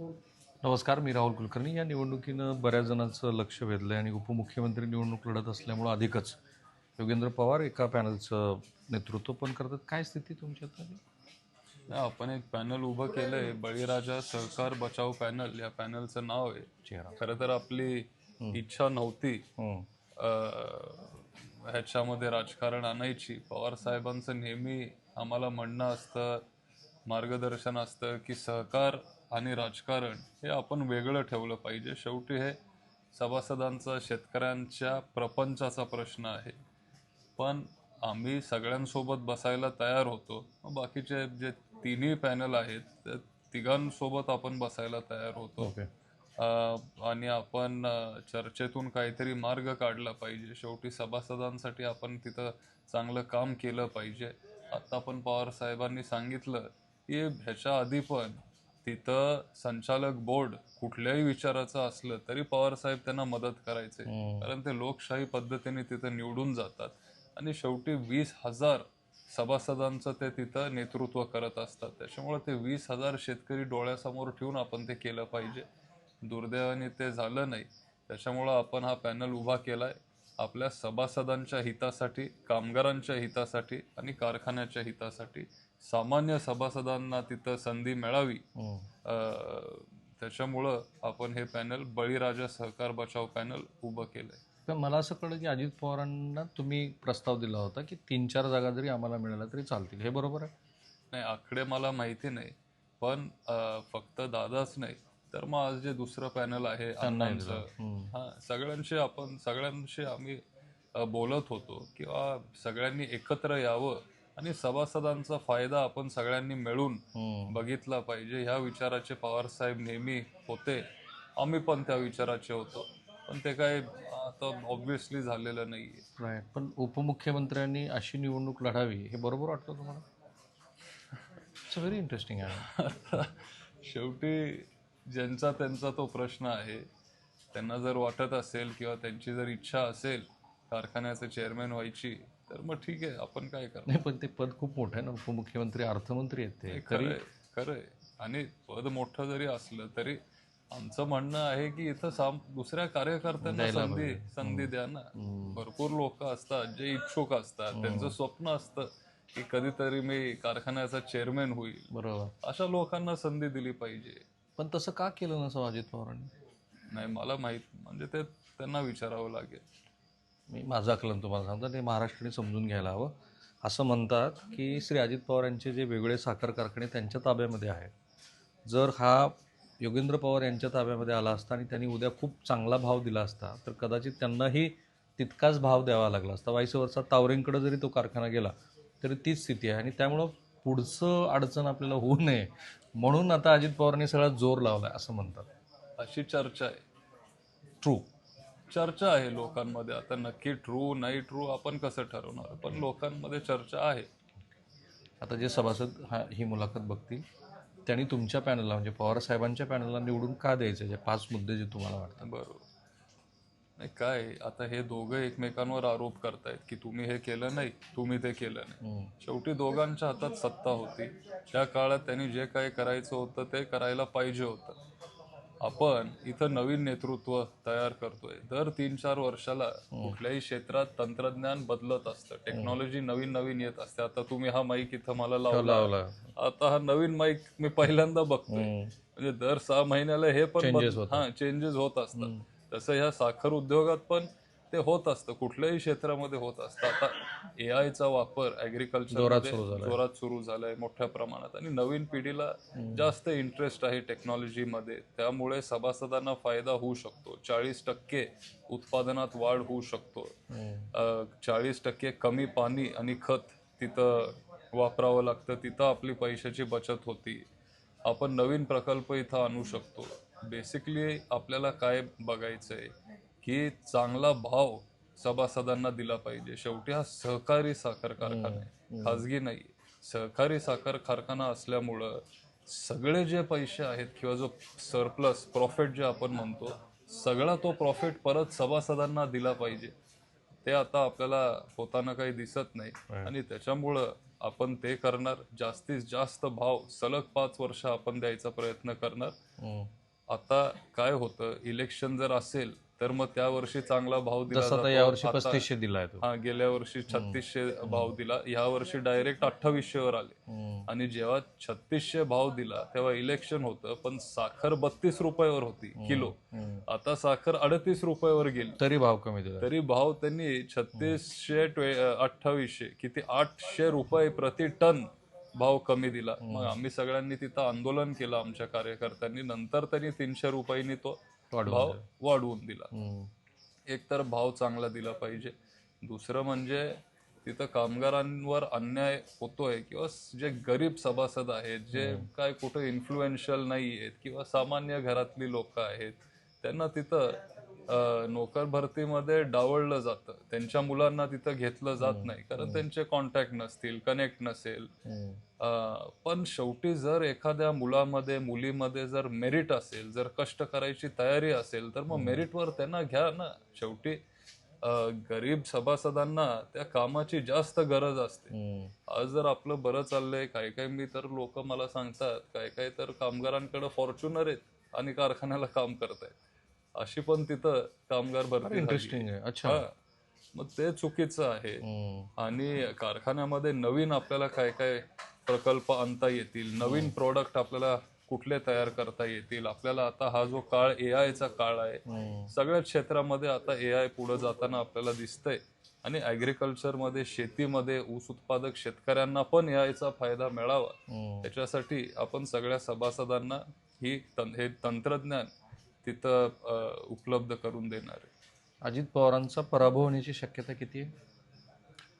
नमस्कार मी राहुल कुलकर्णी. या निवडणुकीनं बऱ्याच जणांचं लक्ष वेधलं आहे आणि उपमुख्यमंत्री निवडणूक लढत असल्यामुळं अधिकच योगेंद्र पवार एका पॅनलचं नेतृत्व पण करतात. काय स्थिती तुमच्यात आपण एक पॅनल उभं केलंय बळीराजा सहकार बचाव पॅनल. या पॅनलचं नाव आहे. खरं तर आपली इच्छा नव्हती. ह्याच्यामध्ये राजकारण आणायची. पवार साहेबांचं नेहमी आम्हाला म्हणणं असतं मार्गदर्शन असतं की सहकार आणि राजकारण हे आपण वेगळं ठेवलं पाहिजे. शेवटी हे सभासदांचा शेतकऱ्यांच्या प्रपंचाचा प्रश्न आहे. पण आम्ही सगळ्यांसोबत बसायला तयार होतो. बाकीचे जे तिन्ही पॅनल आहेत त्या तिघांसोबत आपण बसायला तयार होतो. अं, आणि आपण चर्चेतून काहीतरी मार्ग काढला पाहिजे. शेवटी सभासदांसाठी आपण तिथं चांगलं काम केलं पाहिजे. आता पण पवार साहेबांनी सांगितलं की ह्याच्या आधी पण तिथं संचालक बोर्ड कुठल्याही विचाराचं असलं तरी पवार साहेब त्यांना मदत करायचे. कारण ते लोकशाही पद्धतीने तिथं निवडून जातात. आणि शेवटी वीस हजार सभासदांचं ते तिथं नेतृत्व करत असतात. त्याच्यामुळे ते वीस हजार शेतकरी डोळ्यासमोर ठेवून आपण ते केलं पाहिजे. दुर्दैवाने ते झालं नाही. त्याच्यामुळं आपण हा पॅनल उभा केलाय. आपल्या सभासदांच्या हितासाठी कामगारांच्या हितासाठी आणि कारखान्याच्या हितासाठी सामान्य सभासदांना तिथं संधी मिळावी. हं. त्याच्यामुळं आपण हे पॅनल बळीराजा सहकार बचाव पॅनल उभं केलंय. पण मला असं कळलं की अजित पवारांना तुम्ही प्रस्ताव दिला होता की तीन चार जागा जरी आम्हाला मिळाल्या तरी चालतील. हे बरोबर आहे? नाही आकडे मला माहिती नाही. पण फक्त दादाच नाही तर मग आज जे दुसरं पॅनल आहे हं. सगळ्यांशी आपण सगळ्यांशी आम्ही बोलत होतो किंवा सगळ्यांनी एकत्र यावं आणि सभासदांचा फायदा आपण सगळ्यांनी मिळून. बघितला पाहिजे. ह्या विचाराचे पवार साहेब नेहमी होते. आम्ही पण त्या विचाराचे होतो. पण ते काय आता ऑब्व्हियसली झालेलं नाहीये. राईट पण उपमुख्यमंत्र्यांनी अशी निवडणूक लढावी हे बरोबर वाटतं तुम्हाला? इट्स व्हेरी इंटरेस्टिंग आहे शेवटी ज्यांचा त्यांचा तो प्रश्न आहे त्यांना जर वाटत असेल किंवा त्यांची जर इच्छा असेल कारखान्याचे चेअरमॅन व्हायची तर मग ठीक आहे आपण काय करणार? नाही पण ते पद खूप मोठं आहे ना. उपमुख्यमंत्री अर्थमंत्री आहेत ते. खरंय खरंय. आणि पद मोठं जरी असलं तरी आमचं म्हणणं आहे की इथं साम दुसऱ्या कार्यकर्त्यांना संधी संधी द्या ना. भरपूर लोक असतात जे इच्छुक असतात. त्यांचं स्वप्न असतं की कधीतरी मी कारखान्याचा चेअरमॅन होईल. बरोबर. अशा लोकांना संधी दिली पाहिजे. पण तसं का केलं नसं अजित पवारांनी? नाही मला माहीत म्हणजे ते त्यांना विचारावं लागेल. मी माझं आकलन तुम्हाला सांगतो ते महाराष्ट्राने समजून घ्यायला हवं. असं म्हणतात की श्री अजित पवार यांचे जे वेगळे साखर कारखाने त्यांच्या ताब्यामध्ये आहेत. जर हा योगेंद्र पवार यांच्या ताब्यामध्ये आला असता आणि त्यांनी उद्या खूप चांगला भाव दिला असता तर कदाचित त्यांनाही तितकाच भाव द्यावा लागला असता. वाईस वर्षात तावरेंकडे जरी तो कारखाना गेला तरी तीच स्थिती आहे आणि त्यामुळं पुढचं अडचण आपल्याला होऊ नये. म्हणून आता अजित पवारांनी सगळा जोर लावला आहे असं म्हणतात. अशी चर्चा आहे. ट्रू चर्चा आहे लोकांमध्ये. आता नक्की ट्रू नाही ट्रू आपण कसं ठरवणार? पण लोकांमध्ये चर्चा आहे. आता जे सभासद हा ही मुलाखत बघतील त्यांनी तुमच्या पॅनलला म्हणजे पवार साहेबांच्या पॅनलला निवडून का द्यायचं? जे पाच मुद्दे जे तुम्हाला वाटतात. बरोबर. नाही काय आता हे दोघं एकमेकांवर आरोप करतायत की तुम्ही हे केलं नाही तुम्ही ते केलं नाही. शेवटी दोघांच्या हातात सत्ता होती. त्या काळात त्यांनी जे काही करायचं होतं ते करायला पाहिजे होतं. आपण इथं नवीन नेतृत्व तयार करतोय. दर तीन चार वर्षाला कुठल्याही क्षेत्रात तंत्रज्ञान बदलत असतं. टेक्नॉलॉजी नवीन नवीन येत असते. आता तुम्ही हा माईक इथं मला लावला. लावला. आता हा नवीन माईक मी पहिल्यांदा बघतोय. म्हणजे दर सहा महिन्याला हे पण हा चेंजेस होत असतात. तसं ह्या साखर उद्योगात पण ते होत असतं. कुठल्याही क्षेत्रामध्ये होत असतं. आता ए आयचा वापर ऍग्रिकल्चर जोरात सुरू झालाय. मोठ्या प्रमाणात. आणि नवीन पिढीला जास्त इंटरेस्ट आहे टेक्नॉलॉजीमध्ये त्यामुळे सभासदांना फायदा होऊ शकतो. चाळीस टक्के उत्पादनात वाढ होऊ शकतो. चाळीस टक्के कमी पाणी आणि खत तिथं वापरावं लागतं. तिथं आपली पैशाची बचत होती. आपण नवीन प्रकल्प इथं आणू शकतो. बेसिकली आपल्याला काय बघायचंय? की चांगला भाव सभासदांना दिला पाहिजे. शेवटी हा सहकारी साखर कारखाना आहे. खाजगी नाही. सहकारी साखर कारखाना असल्यामुळं सगळे जे पैसे आहेत किंवा जो सरप्लस प्रॉफिट जे आपण म्हणतो सगळा तो प्रॉफिट परत सभासदांना दिला पाहिजे. ते आता आपल्याला होताना काही दिसत नाही. आणि त्याच्यामुळं आपण ते करणार. जास्तीत जास्त भाव सलग पाच वर्ष आपण द्यायचा प्रयत्न करणार. आता काय होतं इलेक्शन जर असेल तर मग त्या वर्षी चांगला भाव दिला जसं आता जातो. यावर्षी आता- पस्तीसशे दिलाय तो. हा गेल्या वर्षी छत्तीसशे भाव दिला. या वर्षी डायरेक्ट अठ्ठावीसशे वर आले. हम्म. आणि जेव्हा छत्तीसशे भाव दिला तेव्हा इलेक्शन होतं पण साखर बत्तीस रुपयावर होती किलो. हम्म. आता साखर अडतीस रुपयावर गेली. तरी भाव कमी दिला. तरी भाव त्यांनी छत्तीसशे ट्वे- अठ्ठावीसशे किती आठशे रुपये प्रति टन भाव कमी दिला. मग आम्ही सगळ्यांनी तिथं आंदोलन केलं आमच्या कार्यकर्त्यांनी. नंतर त्यांनी तीनशे रुपयांनी तो भाव वाढवून दिला. एक तर भाव चांगला दिला पाहिजे. दुसरं म्हणजे तिथं कामगारांवर अन्याय होतोय किंवा जे गरीब सभासद आहेत जे काय कुठं इन्फ्लुएन्शियल नाही आहेत किंवा सामान्य घरातली लोक आहेत त्यांना तिथं नोकर भरतीमध्ये डावळलं जातं. त्यांच्या मुलांना तिथं घेतलं जात नाही. कारण त्यांचे कॉन्टॅक्ट नसतील कनेक्ट नसेल. पण शेवटी जर एखाद्या मुलामध्ये मुलीमध्ये जर मेरिट असेल जर कष्ट करायची तयारी असेल तर मग मेरिटवर त्यांना घ्या ना. शेवटी गरीब सभासदांना त्या कामाची जास्त गरज असते. आज जर आपलं बरं चाललंय काही काही मी तर लोक मला सांगतात काही काही तर कामगारांकडे फॉर्च्युनर आहेत आणि कारखान्याला काम करतायत. अशी पण तिथं कामगार भरती. इंटरेस्टिंग आहे अच्छा. मग ते चुकीचं आहे. आणि कारखान्यामध्ये नवीन आपल्याला काय काय प्रकल्प आणता येतील नवीन प्रोडक्ट आपल्याला कुठले तयार करता येतील आपल्याला आता हा जो काळ ए आयचा काळ आहे हम्म. सगळ्याच क्षेत्रामध्ये आता ए आय पुढे जाताना आपल्याला दिसतंय आणि ऍग्रिकल्चरमध्ये शेतीमध्ये ऊस उत्पादक शेतकऱ्यांना पण ए चा फायदा मिळावा. त्याच्यासाठी आपण सगळ्या सभासदांना ही हे तंत्रज्ञान तिथं उपलब्ध करून देणार आहे. अजित पवारांचा पराभव होण्याची शक्यता किती आहे?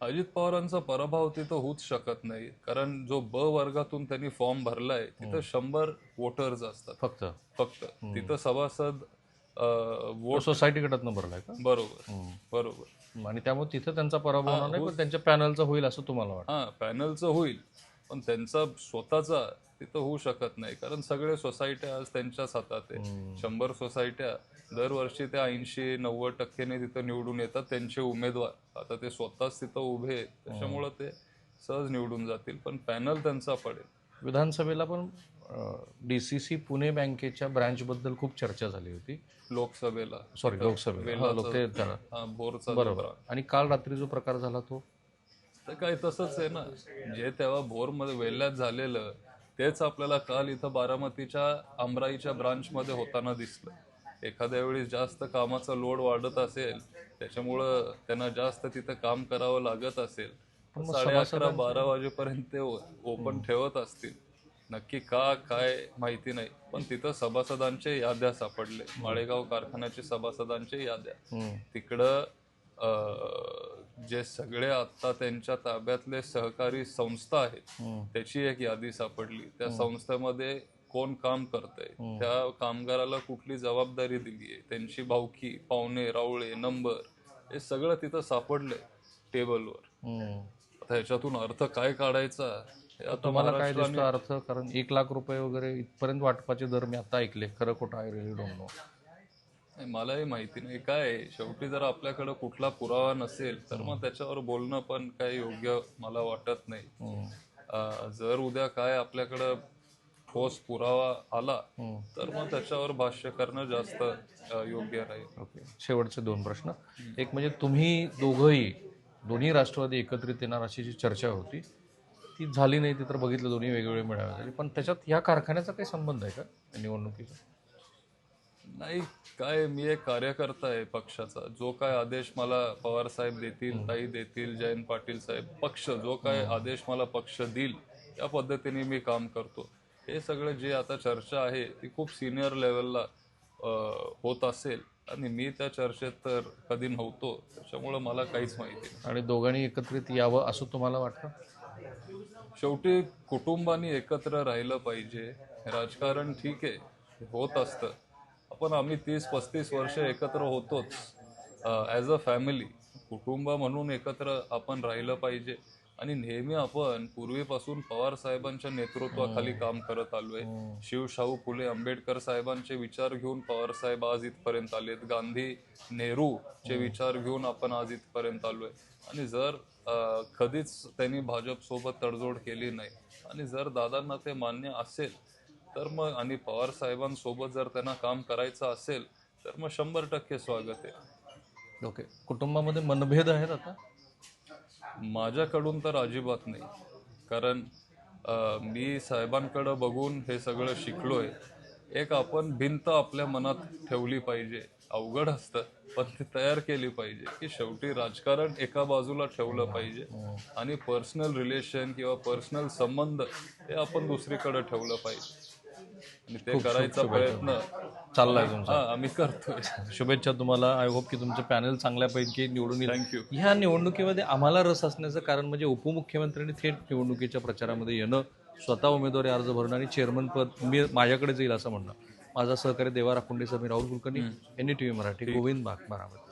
अजित पवारांचा पराभव तिथं होऊच शकत नाही. कारण जो ब वर्गातून त्यांनी फॉर्म भरलाय तिथं शंभर वोटर्स असतात. फक्त? फक्त. तिथं सभासद वोट सोसायटी गटातनं भरलाय का? बरोबर. बरोबर. आणि त्यामुळे तिथं त्यांचा पराभव होणार नाही पण त्यांच्या पॅनलचा होईल असं तुम्हाला वाटतं? हा पॅनलचं होईल. पण त्यांचा स्वतःचा तिथं होऊ शकत नाही. कारण सगळे सोसायट्या आज त्यांच्याच हातात आहे. शंभर सोसायट्या दरवर्षी त्या ऐंशी नव्वद टक्क्याने तिथं निवडून येतात. त्यांचे उमेदवार आता ते स्वतःच तिथं उभे त्याच्यामुळं ते सहज निवडून जातील. पण पॅनल त्यांचा पडेल. विधानसभेला पण डी सी सी पुणे बँकेच्या ब्रँच बद्दल खूप चर्चा झाली होती. लोकसभेला. सॉरी लोकसभेला. बोरचा बरोबर. आणि काल रात्री जो प्रकार झाला तो? तर काय तसंच आहे ना. जे तेव्हा भोरमध्ये वेल्ल्यात झालेलं तेच आपल्याला काल इथं बारामतीच्या आमराईच्या ब्रांचमध्ये होताना दिसलं. एखाद्या वेळी जास्त कामाचा लोड वाढत असेल त्याच्यामुळं त्यांना जास्त तिथं काम करावं लागत असेल साडे अकरा बारा वाजेपर्यंत ते ओपन ठेवत असतील. नक्की का काय माहिती नाही पण तिथं सभासदांचे याद्या सापडले. माळेगाव कारखान्याचे सभासदांचे याद्या. तिकडं जे सगळे आता त्यांच्या ताब्यातले सहकारी संस्था आहेत हम्म. त्याची एक यादी सापडली. त्या संस्थेमध्ये कोण काम करतंय? त्या कामगाराला कुठली जबाबदारी दिली आहे? त्यांची भावकी पाहुणे रावळे नंबर हे सगळं तिथं सापडलंय टेबलवर. आता ह्याच्यातून अर्थ काय काढायचा? हे तुम्हाला काय दिसतो अर्थ? कारण एक लाख रुपये वगैरे इथपर्यंत वाटपाचे दर मी आता ऐकले खरं खोटं आय रिली डोंट नो नाही, मलाही माहिती नाही. काय आहे, शेवटी जर आपल्याकडे कुठला पुरावा नसेल तर मग त्याच्यावर बोलणं पण काही योग्य मला वाटत नाही. अं, जर उद्या काय आपल्याकडं ठोस पुरावा आला तर मग त्याच्यावर भाष्य करणं जास्त अं, योग्य राहील. ओके. शेवटचे दोन प्रश्न. एक म्हणजे तुम्ही दोघंही दोन्ही राष्ट्रवादी एकत्रित येणार अशी जी चर्चा होती ती झाली नाही ती तर बघितलं दोन्ही वेगवेगळे मिळावे झाले. पण त्याच्यात ह्या कारखान्याचा काही संबंध आहे का? या निवडणुकीचा? नाही काय मी एक कार्यकर्ता आहे पक्षाचा. जो काय आदेश मला पवार साहेब देतील ताई देतील जयंत पाटील साहेब पक्ष जो काय आदेश मला पक्ष देईल त्या पद्धतीने मी काम करतो. हे सगळं जे आता चर्चा आहे ती खूप सिनियर लेवलला होत असेल आणि मी त्या चर्चेत तर कधी नव्हतो त्याच्यामुळं मला काहीच माहिती आणि दोघांनी एकत्रित यावं असं तुम्हाला वाटतं? शेवटी कुटुंबानी एकत्र राहिलं पाहिजे. राजकारण ठीक आहे होत असतं. आपण आम्ही तीस पस्तीस वर्ष एकत्र होतोच. ॲज अ फॅमिली कुटुंब म्हणून एकत्र आपण राहिलं पाहिजे. आणि नेहमी आपण पूर्वीपासून पवार साहेबांच्या नेतृत्वाखाली काम करत आलोय. शिव शाहू फुले आंबेडकर साहेबांचे विचार घेऊन पवार साहेब आज इथपर्यंत आलेत. गांधी नेहरू चे विचार घेऊन आपण आज इथपर्यंत आलोय. आणि जर कधीच त्यांनी भाजप सोबत तडजोड केली नाही आणि जर दादांना ते मान्य असेल तर मग आणि पवार साहेबांसोबत जर त्यांना काम करायचं असेल तर मग शंभर टक्के स्वागत आहे. ओके. कुटुंबामध्ये मनभेद आहेत आता? माझ्याकडून तर अजिबात नाही. कारण मी साहेबांकडं बघून हे सगळं शिकलोय. एक आपण भिंत आपल्या मनात ठेवली पाहिजे. अवघड असतं पण ती तयार केली पाहिजे की शेवटी राजकारण एका बाजूला ठेवलं पाहिजे आणि पर्सनल रिलेशन किंवा पर्सनल संबंध हे आपण दुसरीकडे ठेवलं पाहिजे. ते करायचा प्रयत्न चाललाय तुमचा. आम्ही करतोय. शुभेच्छा तुम्हाला. आय होप की तुमचं पॅनल चांगल्यापैकी निवडून येईल. थँक्यू ह्या निवडणुकीमध्ये आम्हाला रस असण्याचं कारण म्हणजे उपमुख्यमंत्र्यांनी थेट निवडणुकीच्या प्रचारामध्ये येणं स्वतः उमेदवारी अर्ज भरणं आणि चेअरमन पद मी माझ्याकडेच येईल असं म्हणणं. माझा सहकारी Deva Rakhunde Sameer Rahul Kulkarni N T V Marathi Govind Baug Baramati